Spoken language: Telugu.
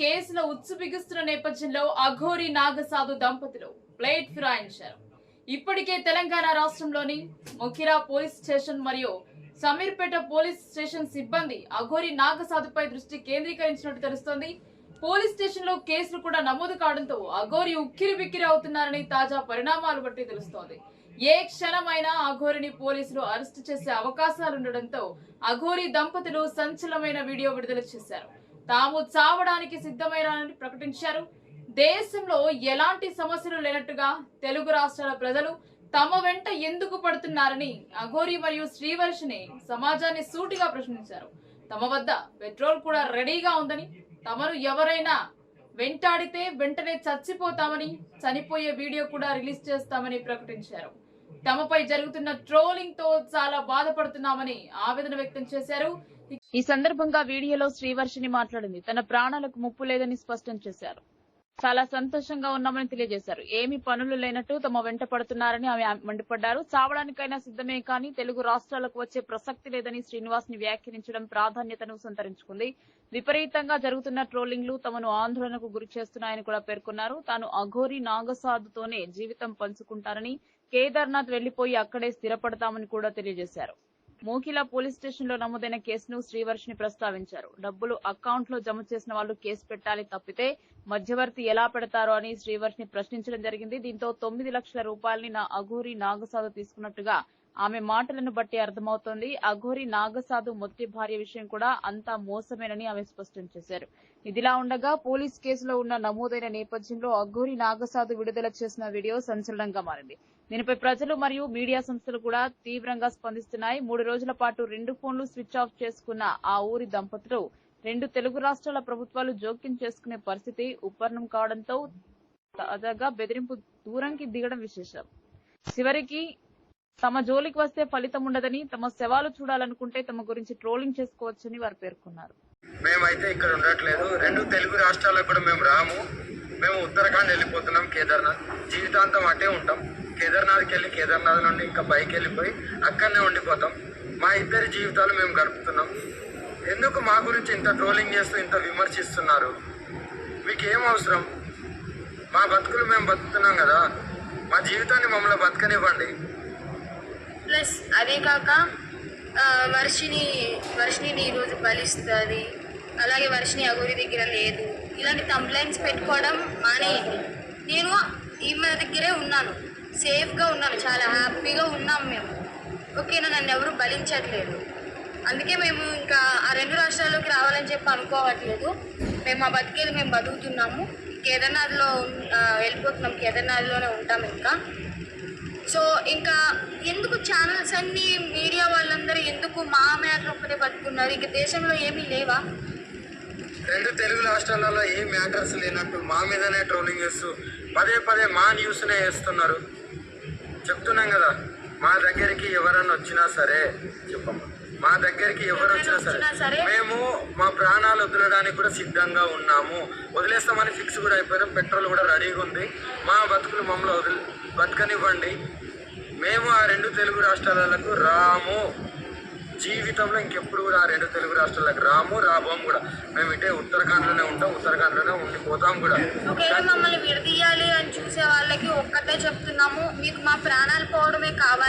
కేసులో ఉచ్చు బిగుస్తున్న నేపథ్యంలో అఘోరి నాగసాధు దంపతులు ప్లేట్ ఫిరాయించారు. ఇప్పటికే తెలంగాణ రాష్ట్రంలోని మొకిరా పోలీస్ స్టేషన్ మరియు సమీర్పేట పోలీస్ స్టేషన్ సిబ్బంది అఘోరి నాగసాధుపై దృష్టి కేంద్రీకరించినట్టు తెలుస్తోంది. పోలీస్ స్టేషన్లో కేసులు కూడా నమోదు కావడంతో అఘోరి ఉక్కిరి బిక్కిరి అవుతున్నారని తాజా పరిణామాలు బట్టి తెలుస్తోంది. ఏ క్షణమైనా అఘోరిని పోలీసులు అరెస్టు చేసే అవకాశాలుండడంతో అఘోరి దంపతులు సంచలనమైన వీడియో విడుదల చేశారు. తాము చావడానికి సిద్ధమైనారని ప్రకటించారు. దేశంలో ఎలాంటి సమస్యలు లేనట్టుగా తెలుగు రాష్ట్రాల ప్రజలు తమ వెంట ఎందుకు పడుతున్నారని అఘోరి మరియు శ్రీవర్షిని సమాజాన్ని సూటిగా ప్రశ్నించారు. తమ వద్ద పెట్రోల్ కూడా రెడీగా ఉందని తమను ఎవరైనా వెంటాడితే వెంటనే చచ్చిపోతామని చనిపోయే వీడియో కూడా రిలీజ్ చేస్తామని ప్రకటించారు. తమపై జరుగుతున్న ట్రోలింగ్తో చాలా బాధపడుతున్నామని ఆవేదన వ్యక్తం చేశారు. ఈ సందర్భంగా వీడియోలో శ్రీవర్షిని మాట్లాడింది. తన ప్రాణాలకు ముప్పు లేదని స్పష్టం చేశారు. చాలా సంతోషంగా ఉన్నామని తెలియజేశారు. ఏమి పనులు లేనట్టు తమ వెంట పడుతున్నారని ఆమె మండిపడ్డారు. చావడానికైనా సిద్ధమే కానీ తెలుగు రాష్ట్రాలకు వచ్చే ప్రసక్తి లేదని శ్రీనివాస్ని వ్యాఖ్యానించడం ప్రాధాన్యతను సంతరించుకుంది. విపరీతంగా జరుగుతున్న ట్రోలింగ్లు తమను ఆందోళనకు గురి చేస్తున్నాయని కూడా పేర్కొన్నారు. తాను అఘోరి నాగసాధుతోనే జీవితం పంచుకుంటారని కేదార్నాథ్ వెళ్ళిపోయి అక్కడే స్థిరపడతామని కూడా తెలియజేశారు. మోకిలా పోలీస్ స్టేషన్లో నమోదైన కేసును శ్రీవర్షిని ప్రస్తావించారు. డబ్బులు అకౌంట్లో జమ చేసిన వాళ్ళు కేసు పెట్టాలి తప్పితే మధ్యవర్తి ఎలా పెడతారో అని శ్రీవర్షిని ప్రశ్నించడం జరిగింది. దీంతో తొమ్మిది లక్షల రూపాయలని నా అఘోరి నాగసాధు తీసుకున్నట్టుగా ఆమె మాటలను బట్టి అర్థమవుతోంది. అఘోరి నాగసాధు మొదటి భార్య విషయం కూడా అంతా మోసమేనని ఆమె స్పష్టం చేశారు. ఇదిలా ఉండగా పోలీస్ కేసులో ఉన్న నమోదైన నేపథ్యంలో అఘోరి నాగసాధు విడుదల చేసిన వీడియో సంచలనంగా మారింది. దీనిపై ప్రజలు మరియు మీడియా సంస్థలు కూడా తీవ్రంగా స్పందిస్తున్నాయి. మూడు రోజుల పాటు రెండు ఫోన్లు స్విచ్ ఆఫ్ చేసుకున్న ఆ ఊరి దంపతులు రెండు తెలుగు రాష్ట్రాల ప్రభుత్వాలు జోక్యం చేసుకునే పరిస్థితి ఉపర్ణం కావడంతో తాజాగా బెదిరింపు దూరంకి దిగడం విశేషం. చివరికి తమ జోలికి వస్తే ఫలితం ఉండదని తమ శవాలు చూడాలనుకుంటే తమ గురించి ట్రోలింగ్ చేసుకోవచ్చని వారు పేర్కొన్నారు. మేమైతే ఇక్కడ ఉండట్లేదు. రెండు తెలుగు రాష్ట్రాలకు కూడా మేము రాము. మేము ఉత్తరాఖండ్ వెళ్ళిపోతున్నాం కేదార్నాథ్. జీవితాంతం అటే ఉంటాం. కేదార్నాథ్కి వెళ్ళి కేదార్నాథ్ నుండి ఇంకా పైకి వెళ్ళిపోయి అక్కడనే ఉండిపోతాం. మా ఇద్దరి జీవితాలు మేము గడుపుతున్నాం. ఎందుకు మా గురించి ఇంత ట్రోలింగ్ చేస్తూ ఇంత విమర్శిస్తున్నారు? మీకు ఏం అవసరం? మా బతుకులు మేము బతుకుతున్నాం కదా. మా జీవితాన్ని మమ్మల్ని బతకనివ్వండి. ప్లస్ అదే కాక వర్షిని వర్షిని ఈరోజు బలిస్తుంది. అలాగే వర్షిని అగురి దగ్గర లేదు. ఇలాంటి కంప్లైంట్స్ పెట్టుకోవడం మానేయండి. నేను ఈమె దగ్గరే ఉన్నాను. సేఫ్గా ఉన్నాం చాలా హ్యాపీగా ఉన్నాం మేము. ఓకేనా నన్ను ఎవరు బలించట్లేదు. అందుకే మేము ఇంకా ఆ రెండు రాష్ట్రాల్లోకి రావాలని చెప్పి అనుకోవట్లేదు. మేము ఆ బతికేది మేము బతుకుతున్నాము. కేదార్నాథ్లో వెళ్ళిపోతున్నాం. కేదార్నాథ్లోనే ఉంటాం ఇంకా. సో ఇంకా ఎందుకు ఛానల్స్ అన్నీ మీడియా వాళ్ళందరూ ఎందుకు మా మ్యాటర్ ఒక్కటే పట్టుకున్నారు ఇంకా దేశంలో ఏమీ లేవా? రెండు తెలుగు రాష్ట్రాలలో ఏ మ్యాటర్స్ లేనట్టు మా మీదనే ట్రోలింగ్ చేస్తూ పదే పదే మా న్యూస్నే వేస్తున్నారు. చెప్తున్నాం కదా మా దగ్గరికి ఎవరన్నా వచ్చినా సరే చెప్పమ్మా. మా దగ్గరికి ఎవరు వచ్చినా సరే. మేము మా ప్రాణాలు వదలడానికి కూడా సిద్ధంగా ఉన్నాము. వదిలేస్తామని ఫిక్స్ కూడా అయిపోయినాం. పెట్రోల్ కూడా రెడీగా ఉంది. మా బతుకులు మమ్మల్ని వదిలి బతకనివ్వండి. మేము ఆ రెండు తెలుగు రాష్ట్రాలకు రాము. జీవితంలో ఇంకెప్పుడు కూడా ఆ రెండు తెలుగు రాష్ట్రాలకు రాము రాబోము కూడా. మేము ఇటే ఉత్తరాఖండ్లోనే ఉంటాం ఉత్తరాఖండ్లోనే ఉండిపోతాం కూడా. మమ్మల్ని విడదీయాలి అని చూసే వాళ్ళకి చెప్తున్నాము. మీకు మా ప్రాణాలు పోవడమే కావాలి.